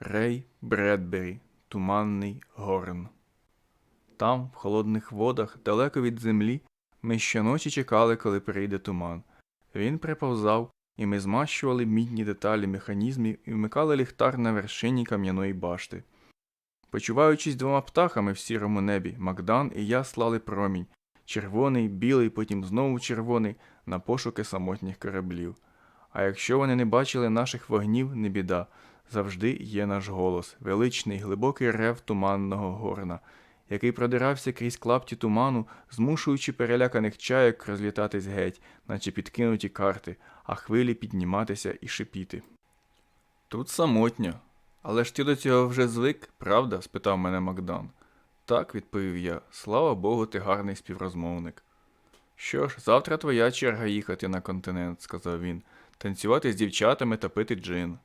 Рей Бредбері, Туманний Горн. Там, в холодних водах, далеко від землі, ми щоночі чекали, коли прийде туман. Він приповзав, і ми змащували мідні деталі механізмів і вмикали ліхтар на вершині кам'яної башти. Почуваючись двома птахами в сірому небі, Макдан і я слали промінь червоний, білий, потім знову червоний, на пошуки самотніх кораблів. А якщо вони не бачили наших вогнів, не біда. Завжди є наш голос, величний, глибокий рев туманного горна, який продирався крізь клапті туману, змушуючи переляканих чаєк розлітатись геть, наче підкинуті карти, а хвилі підніматися і шипіти. Тут самотньо. Але ж ти до цього вже звик, правда? спитав мене Макдан. Так, відповів я. Слава Богу, ти гарний співрозмовник. Що ж, завтра твоя черга їхати на континент, сказав він, танцювати з дівчатами та пити джин.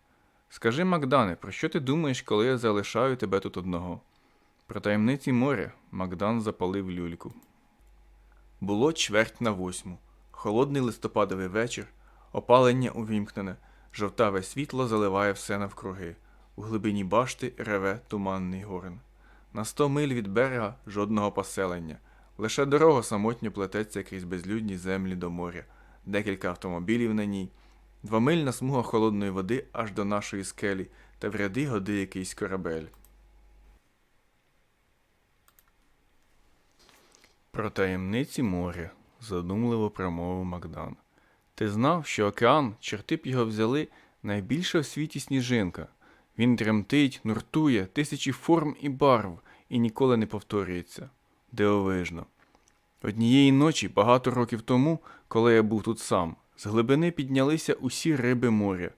Скажи, Макдане, про що ти думаєш, коли я залишаю тебе тут одного? Про таємниці моря Макдан запалив люльку. Було чверть на восьму. Холодний листопадовий вечір, опалення увімкнене, жовтаве світло заливає все навкруги. У глибині башти реве туманний горн. На сто миль від берега жодного поселення. Лише дорога самотньо плететься крізь безлюдні землі до моря, декілька автомобілів на ній, двомильна смуга холодної води аж до нашої скелі, та в ряди годи якийсь корабель. Про таємниці моря, задумливо промовив Макдан. Ти знав, що океан, чорти б його взяли, найбільша в світі сніжинка. Він тремтить, нуртує, тисячі форм і барв, і ніколи не повторюється. Дивовижно. Однієї ночі, багато років тому, коли я був тут сам, з глибини піднялися усі риби моря.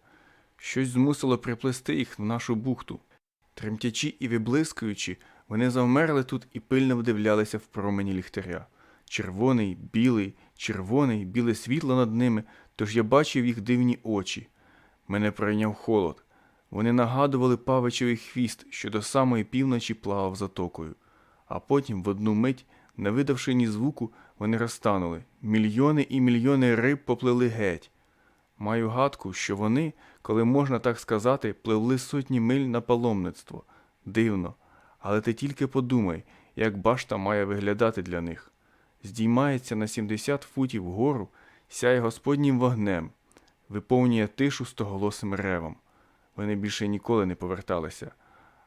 Щось змусило приплести їх в нашу бухту. Тремтячи і виблискуючи, вони завмерли тут і пильно вдивлялися в промені ліхтаря. Червоний, білий, червоний, біле світло над ними, тож я бачив їх дивні очі. Мене пройняв холод. Вони нагадували павичевий хвіст, що до самої півночі плавав затокою. А потім, в одну мить, не видавши ні звуку, вони розтанули. Мільйони і мільйони риб поплили геть. Маю гадку, що вони, коли можна так сказати, пливли сотні миль на паломництво. Дивно. Але ти тільки подумай, як башта має виглядати для них. Здіймається на 70 футів вгору, сяє господнім вогнем, виповнює тишу стоголосим ревом. Вони більше ніколи не поверталися.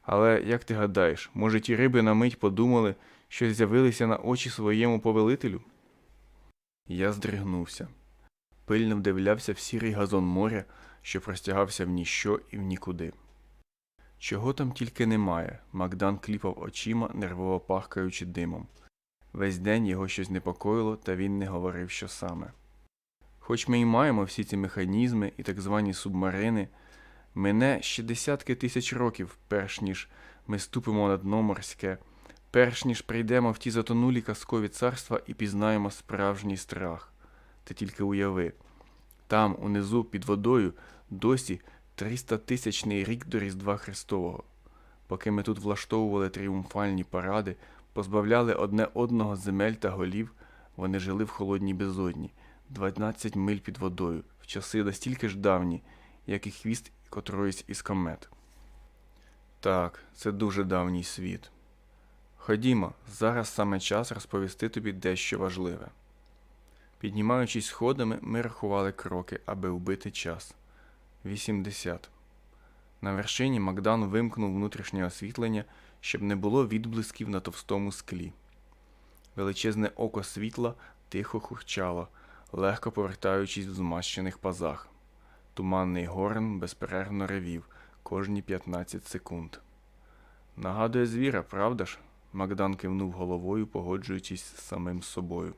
Але, як ти гадаєш, може ті риби на мить подумали, що з'явилися на очі своєму повелителю? Я здригнувся. Пильно вдивлявся в сірий газон моря, що простягався в ніщо і в нікуди. Чого там тільки немає, Макдан кліпав очима, нервово пахкаючи димом. Весь день його щось непокоїло, та він не говорив, що саме. Хоч ми й маємо всі ці механізми і так звані субмарини, мине ще десятки тисяч років, перш ніж ми ступимо на дно морське, перш ніж прийдемо в ті затонулі казкові царства і пізнаємо справжній страх. Ти тільки уяви. Там, унизу, під водою, досі 300 тисячний рік до Різдва Христового. Поки ми тут влаштовували тріумфальні паради, позбавляли одне одного земель та голів, вони жили в холодній безодні, 12 миль під водою, в часи настільки ж давні, як і хвіст котроїсь із комет. Так, це дуже давній світ. Ходімо, зараз саме час розповісти тобі дещо важливе. Піднімаючись сходами, ми рахували кроки, аби вбити час. 80. На вершині Макдан вимкнув внутрішнє освітлення, щоб не було відблисків на товстому склі. Величезне око світла тихо хурчало, легко повертаючись в змащених пазах. Туманний горн безперервно ревів кожні 15 секунд. Нагадує звіра, правда ж? Макдан кивнув головою, погоджуючись з самим собою.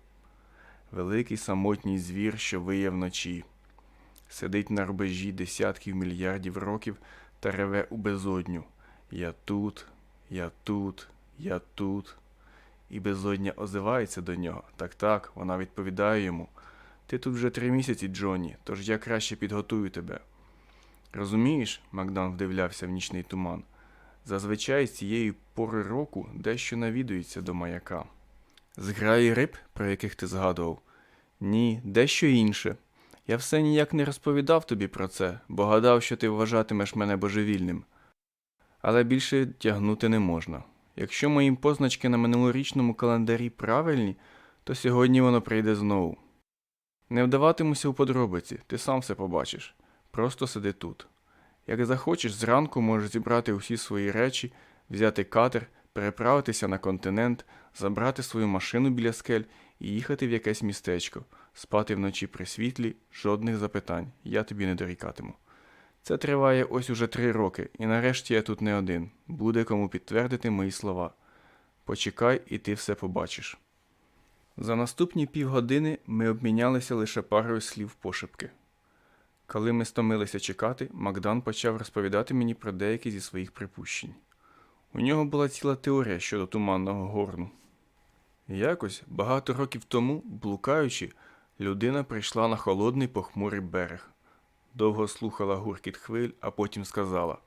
Великий самотній звір, що виє вночі. Сидить на рубежі десятків мільярдів років та реве у безодню. Я тут, я тут, я тут. І безодня озивається до нього. Так так, вона відповідає йому. Ти тут вже три місяці, Джонні, тож я краще підготую тебе. Розумієш, Макдан вдивлявся в нічний туман. Зазвичай з цієї пори року дещо навідується до маяка. Зграї риб, про яких ти згадував? Ні, дещо інше. Я все ніяк не розповідав тобі про це, бо гадав, що ти вважатимеш мене божевільним. Але більше тягнути не можна. Якщо мої позначки на минулорічному календарі правильні, то сьогодні воно прийде знову. Не вдаватимуся у подробиці, ти сам все побачиш. Просто сиди тут. Як захочеш, зранку можеш зібрати усі свої речі, взяти катер, переправитися на континент, забрати свою машину біля скель і їхати в якесь містечко, спати вночі при світлі, жодних запитань, я тобі не дорікатиму. Це триває ось уже три роки, і нарешті я тут не один. Буде кому підтвердити мої слова. Почекай, і ти все побачиш. За наступні півгодини ми обмінялися лише парою слів пошепки. Коли ми стомилися чекати, Макдан почав розповідати мені про деякі зі своїх припущень. У нього була ціла теорія щодо туманного горну. Якось багато років тому, блукаючи, людина прийшла на холодний похмурий берег. Довго слухала гуркіт хвиль, а потім сказала: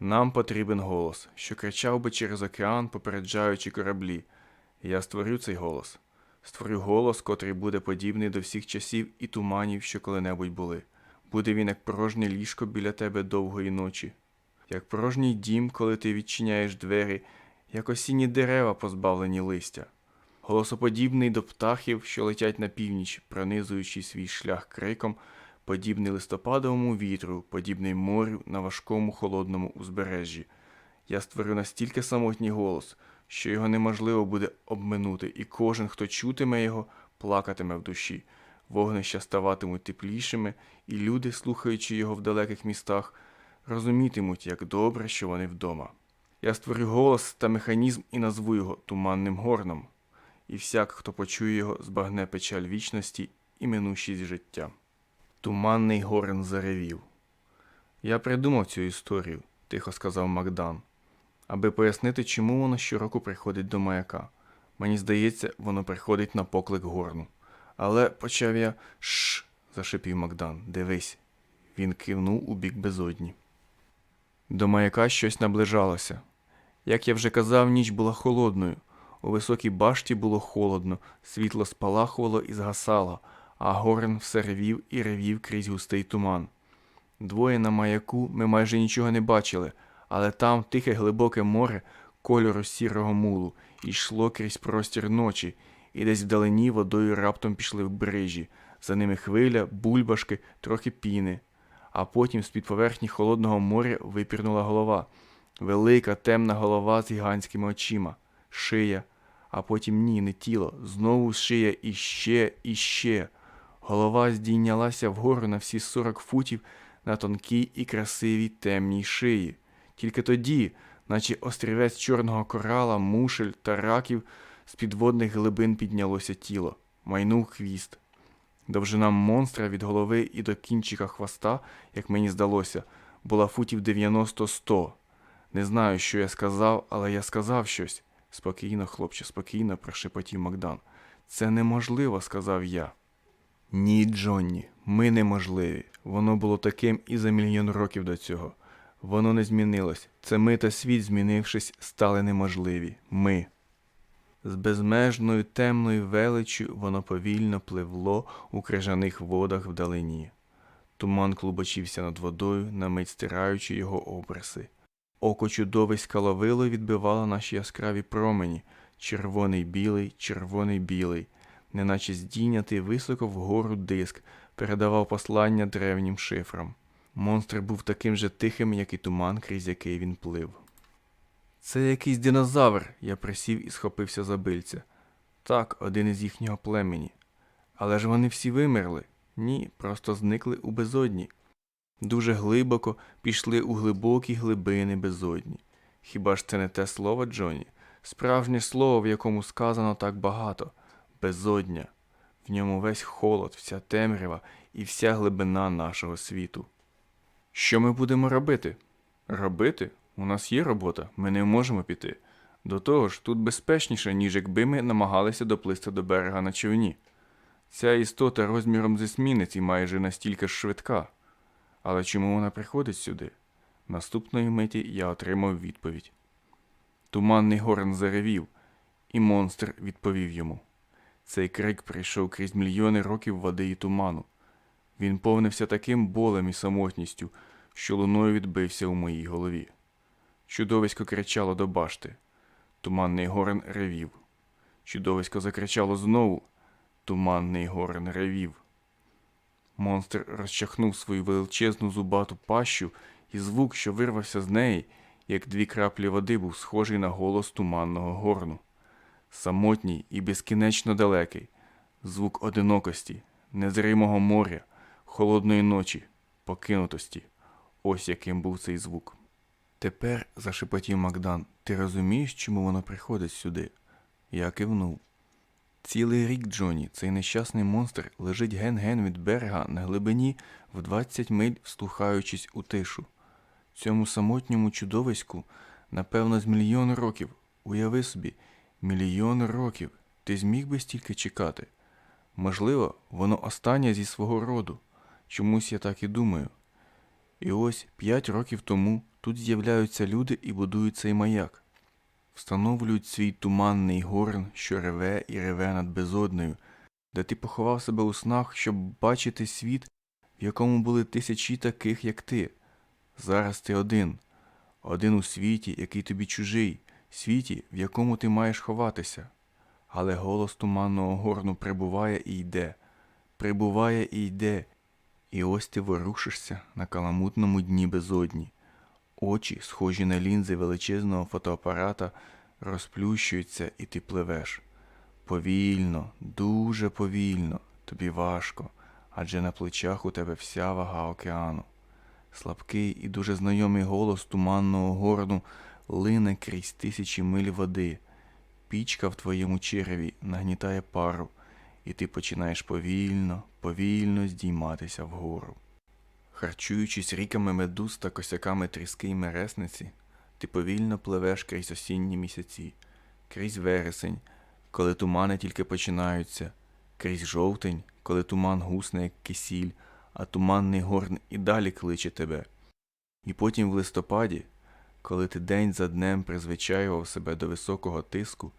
Нам потрібен голос, що кричав би через океан, попереджаючи кораблі. Я створю цей голос. Створю голос, котрий буде подібний до всіх часів і туманів, що коли-небудь були. Буде він як порожнє ліжко біля тебе довгої ночі, як порожній дім, коли ти відчиняєш двері, як осінні дерева, позбавлені листя, голосоподібний до птахів, що летять на північ, пронизуючи свій шлях криком, подібний листопадовому вітру, подібний морю на важкому холодному узбережжі. Я створю настільки самотній голос, що його неможливо буде обминути, і кожен, хто чутиме його, плакатиме в душі. Вогнища ставатимуть теплішими, і люди, слухаючи його в далеких містах, розумітимуть, як добре, що вони вдома. Я створю голос та механізм і назву його туманним горном, і всяк, хто почує його, збагне печаль вічності і минущість життя. Туманний горн заревів. Я придумав цю історію, тихо сказав Макдан, аби пояснити, чому воно щороку приходить до маяка. Мені здається, воно приходить на поклик горну. Але почав я Шш. зашипів Макдан. Дивись. Він кивнув у бік безодні. До маяка щось наближалося. Як я вже казав, ніч була холодною. У високій башті було холодно, світло спалахувало і згасало, а горн все ревів і ревів крізь густий туман. Двоє на маяку ми майже нічого не бачили, але там тихе глибоке море кольору сірого мулу йшло крізь простір ночі, і десь вдалині водою раптом пішли в брижі, за ними хвиля, бульбашки, трохи піни. А потім з-під поверхні холодного моря випірнула голова, велика темна голова з гігантськими очима, шия, а потім ні, не тіло, знову шия іще, іще. Голова здійнялася вгору на всі 40 футів на тонкій і красивій темній шиї. Тільки тоді, наче острівець чорного корала, мушель та раків, з підводних глибин піднялося тіло, майнув хвіст. Довжина монстра від голови і до кінчика хвоста, як мені здалося, була футів 90-100. Не знаю, що я сказав, але я сказав щось. Спокійно, хлопче, спокійно, прошепотів Макдан. Це неможливо, сказав я. Ні, Джонні, ми неможливі. Воно було таким і за мільйон років до цього. Воно не змінилось. Це ми та світ, змінившись, стали неможливі. Ми. З безмежною темною величчю воно повільно пливло у крижаних водах вдалині. Туман клубочився над водою, на мить стираючи його обриси. Око чудовиська ловило відбивало наші яскраві промені червоний білий, червоний білий, неначе здійнятий високо вгору диск, передавав послання древнім шифрам. Монстр був таким же тихим, як і туман, крізь який він плив. Це якийсь динозавр, я присів і схопився за бильця. Так, один із їхнього племені. Але ж вони всі вимерли. Ні, просто зникли у безодні. Дуже глибоко пішли у глибокі глибини безодні. Хіба ж це не те слово, Джоні? Справжнє слово, в якому сказано так багато безодня. В ньому весь холод, вся темрява і вся глибина нашого світу. Що ми будемо робити? Робити? У нас є робота, ми не можемо піти. До того ж, тут безпечніше, ніж якби ми намагалися доплисти до берега на човні. Ця істота розміром з есмінець і майже настільки ж швидка. Але чому вона приходить сюди? Наступної миті я отримав відповідь. Туманний горн заревів, і монстр відповів йому. Цей крик прийшов крізь мільйони років води і туману. Він повнився таким болем і самотністю, що луною відбився у моїй голові. Чудовисько кричало до башти. Туманний горн ревів. Чудовисько закричало знову. Туманний горн ревів. Монстр розчахнув свою величезну зубату пащу, і звук, що вирвався з неї, як дві краплі води, був схожий на голос туманного горну. Самотній і безкінечно далекий, звук одинокості, незримого моря, холодної ночі, покинутості. Ось яким був цей звук. Тепер, зашепотів Макдан, ти розумієш, чому воно приходить сюди? Я кивнув. Цілий рік, Джоні, цей нещасний монстр лежить ген-ген від берега на глибині в 20 миль, вслухаючись у тишу. Цьому самотньому чудовиську, напевно, з мільйон років. Уяви собі, мільйон років. Ти зміг би стільки чекати? Можливо, воно останнє зі свого роду. Чомусь я так і думаю. І ось п'ять років тому тут з'являються люди і будують цей маяк. Встановлюють свій туманний горн, що реве і реве над безоднею, де ти поховав себе у снах, щоб бачити світ, в якому були тисячі таких, як ти. Зараз ти один, один у світі, який тобі чужий, світі, в якому ти маєш ховатися. Але голос туманного горну прибуває і йде, прибуває і йде, і ось ти ворушишся на каламутному дні безодні. Очі, схожі на лінзи величезного фотоапарата, розплющуються, і ти пливеш. Повільно, дуже повільно, тобі важко, адже на плечах у тебе вся вага океану. Слабкий і дуже знайомий голос туманного горну лине крізь тисячі миль води. Пічка в твоєму череві нагнітає пару, і ти починаєш повільно, повільно здійматися вгору. Харчуючись ріками медуз та косяками тріски й мересниці, ти повільно пливеш крізь осінні місяці, крізь вересень, коли тумани тільки починаються, крізь жовтень, коли туман гусне, як кисіль, а туманний горн і далі кличе тебе. І потім в листопаді, коли ти день за днем призвичаював себе до високого тиску,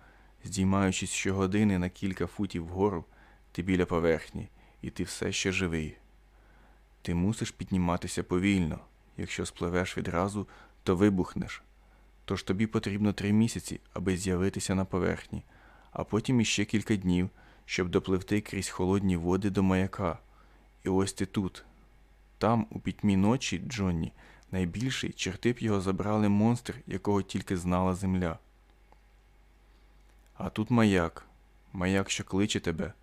здіймаючись щогодини на кілька футів вгору, ти біля поверхні, і ти все ще живий. Ти мусиш підніматися повільно. Якщо спливеш відразу, то вибухнеш. Тож тобі потрібно три місяці, аби з'явитися на поверхні, а потім іще кілька днів, щоб допливти крізь холодні води до маяка. І ось ти тут. Там, у пітьмі ночі, Джонні, найбільший черти б його забрали монстр, якого тільки знала земля. А тут маяк, маяк, що кличе тебе,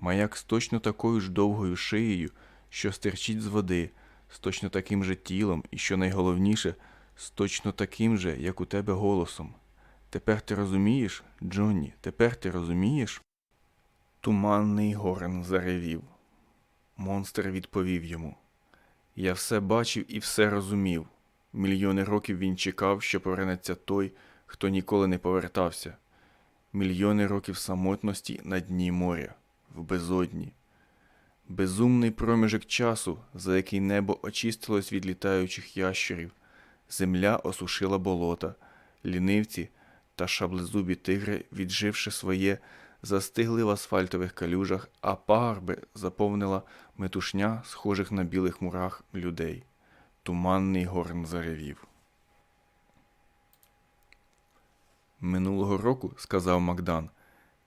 маяк з точно такою ж довгою шиєю, що стирчить з води, з точно таким же тілом і, що найголовніше, з точно таким же, як у тебе голосом. Тепер ти розумієш, Джонні, тепер ти розумієш? Туманний горн заревів. Монстр відповів йому. Я все бачив і все розумів. Мільйони років він чекав, що повернеться той, хто ніколи не повертався. Мільйони років самотності на дні моря, в безодні. Безумний проміжок часу, за який небо очистилось від літаючих ящерів, земля осушила болота, лінивці та шаблезубі тигри, відживши своє, застигли в асфальтових калюжах, а пагорби заповнила метушня, схожих на білих мурах людей. Туманний горн заревів. Минулого року, сказав Макдан,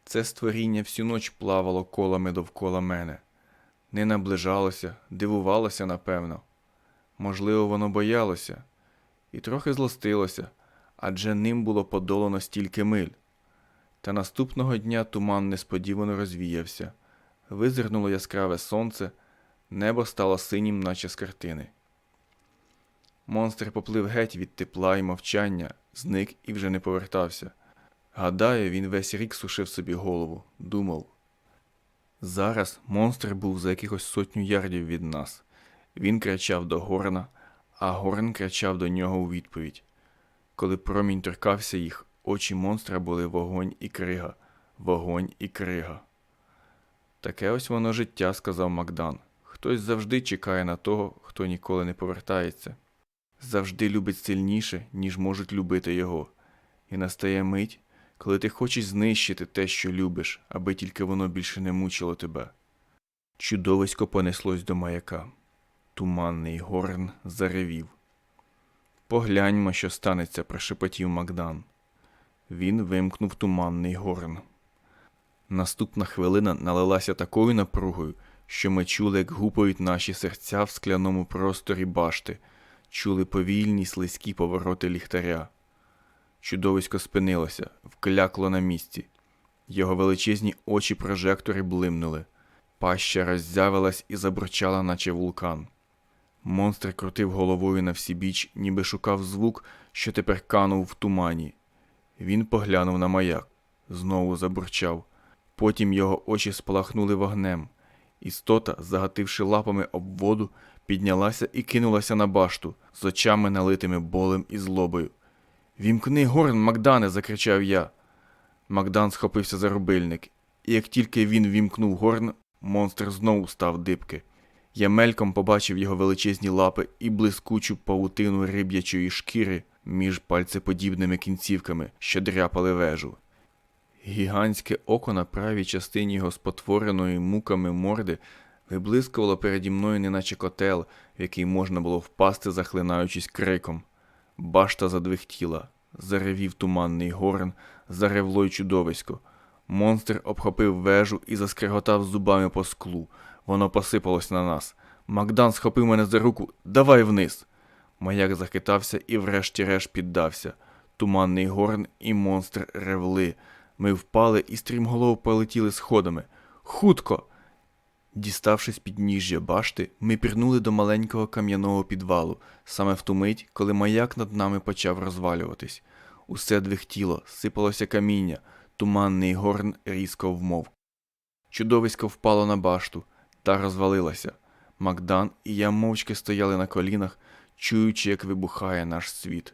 це створіння всю ноч плавало колами довкола мене. Не наближалося, дивувалося, напевно. Можливо, воно боялося і трохи злостилося, адже ним було подолано стільки миль. Та наступного дня туман несподівано розвіявся, визирнуло яскраве сонце, небо стало синім, наче з картини. Монстр поплив геть від тепла і мовчання, зник і вже не повертався. Гадаю, він весь рік сушив собі голову, думав. Зараз монстр був за якихось сотню ярдів від нас. Він кричав до Горна, а Горн кричав до нього у відповідь. Коли промінь торкався їх, очі монстра були вогонь і крига, вогонь і крига. Таке ось воно життя, сказав Макдан. Хтось завжди чекає на того, хто ніколи не повертається. Завжди любить сильніше, ніж можуть любити його. І настає мить, коли ти хочеш знищити те, що любиш, аби тільки воно більше не мучило тебе. Чудовисько понеслось до маяка. Туманний горн заревів. Погляньмо, що станеться, прошепотів Макдан. Він вимкнув туманний горн. Наступна хвилина налилася такою напругою, що ми чули, як гупають наші серця в скляному просторі башти, чули повільні слизькі повороти ліхтаря. Чудовисько спинилося, вклякло на місці. Його величезні очі прожектори блимнули. Паща роззявилась і забурчала, наче вулкан. Монстр крутив головою на всі біч, ніби шукав звук, що тепер канув в тумані. Він поглянув на маяк, знову забурчав. Потім його очі спалахнули вогнем. Істота, загативши лапами об воду, піднялася і кинулася на башту з очами налитими болем і злобою. Вімкни горн, Макдане, закричав я. Макдан схопився за рубильник, і як тільки він вімкнув горн, монстр знову став дибки. Я мельком побачив його величезні лапи і блискучу павутину риб'ячої шкіри між пальцеподібними кінцівками, що дряпали вежу. Гігантське око на правій частині його спотвореної муками морди виблискувало переді мною, неначе котел, в який можна було впасти, захлинаючись криком. Башта задвихтіла, заревів туманний горн, заревло й чудовисько. Монстр обхопив вежу і заскриготав зубами по склу. Воно посипалось на нас. Макдан схопив мене за руку. Давай вниз. Маяк захитався і врешті-решт піддався. Туманний горн і монстр ревли. Ми впали і стрімголов полетіли сходами. Хутко! Діставшись під ніжжя башти, ми пірнули до маленького кам'яного підвалу, саме в ту мить, коли маяк над нами почав розвалюватись. Усе двихтіло, сипалося каміння, туманний горн різко вмовк. Чудовисько впало на башту та розвалилася. Макдан і я мовчки стояли на колінах, чуючи, як вибухає наш світ.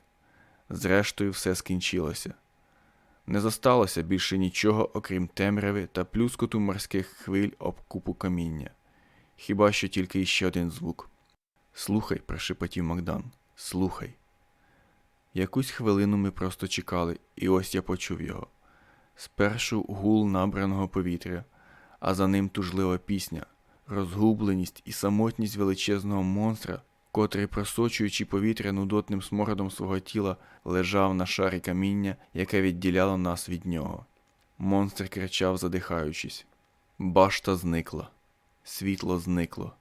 Зрештою, все скінчилося. Не зосталося більше нічого, окрім темряви та плюскоту морських хвиль об купу каміння. Хіба що тільки іще один звук. Слухай, прошепотів Макдан, слухай. Якусь хвилину ми просто чекали, і ось я почув його. Спершу гул набраного повітря, а за ним тужлива пісня, розгубленість і самотність величезного монстра, котрий, просочуючи повітря нудотним смородом свого тіла, лежав на шарі каміння, яке відділяло нас від нього. Монстр кричав, задихаючись. Башта зникла, світло зникло,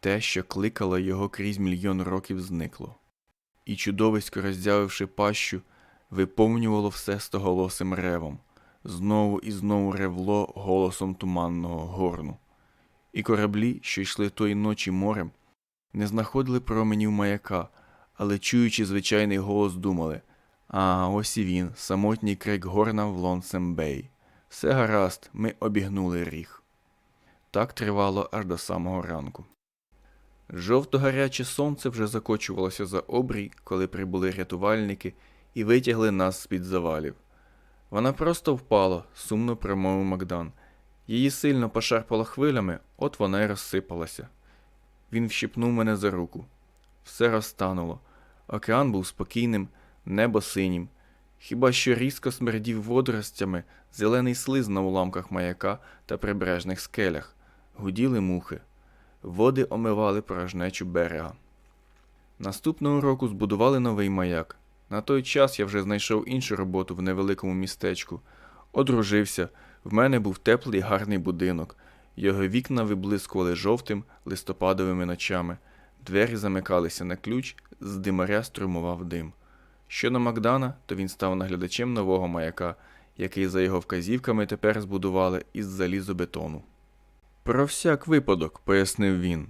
те, що кликало його крізь мільйон років, зникло. І чудовисько, роздявивши пащу, виповнювало все стоголосим ревом, знову і знову ревло голосом туманного горну. І кораблі, що йшли тої ночі морем, не знаходили променів маяка, але, чуючи звичайний голос, думали а ось і він, самотній крик горна в Лонсем-Бей. Все гаразд, ми обігнули ріг. Так тривало аж до самого ранку. Жовто-гаряче сонце вже закочувалося за обрій, коли прибули рятувальники і витягли нас з-під завалів. Вона просто впала, сумно промовив Макдан. Її сильно пошарпало хвилями, от вона й розсипалася. Він вщипнув мене за руку. Все розтануло. Океан був спокійним, небо синім. Хіба що різко смердів водоростями зелений слиз на уламках маяка та прибережних скелях, гуділи мухи, води омивали порожнечу берега. Наступного року збудували новий маяк. На той час я вже знайшов іншу роботу в невеликому містечку, одружився, в мене був теплий гарний будинок. Його вікна виблискували жовтим листопадовими ночами, двері замикалися на ключ, з димаря струмував дим. Щодо Макдана, то він став наглядачем нового маяка, який за його вказівками тепер збудували із залізобетону. Про всяк випадок, пояснив він.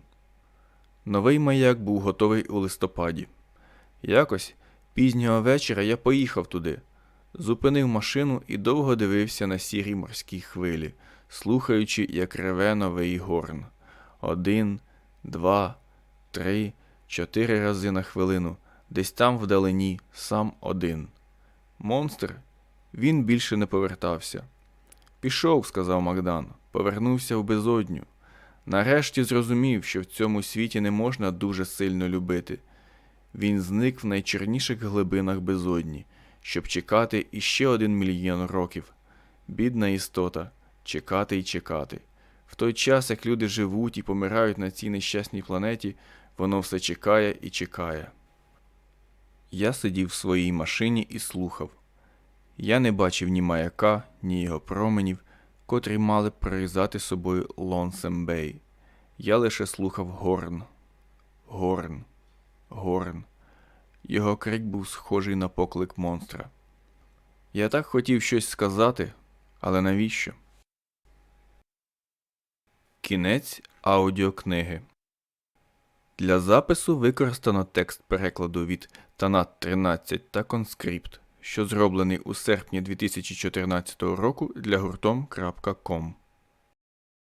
Новий маяк був готовий у листопаді. Якось пізнього вечора я поїхав туди, зупинив машину і довго дивився на сірі морські хвилі, слухаючи, як реве новий горн. Один, два, три, чотири рази на хвилину, десь там вдалині, сам один. Монстр, він більше не повертався. Пішов, сказав Макдан, повернувся в безодню. Нарешті зрозумів, що в цьому світі не можна дуже сильно любити. Він зник в найчорніших глибинах безодні, щоб чекати іще один мільйон років. Бідна істота, чекати й чекати. В той час, як люди живуть і помирають на цій нещасній планеті, воно все чекає і чекає. Я сидів в своїй машині і слухав. Я не бачив ні маяка, ні його променів, котрі мали б прорізати собою Лонсем Бей. Я лише слухав горн. Горн. Горн. Його крик був схожий на поклик монстра. Я так хотів щось сказати, але навіщо? Кінець аудіокниги. Для запису використано текст перекладу від Танат 13 та конскрипт, що зроблений у серпні 2014 року для гуртом.com.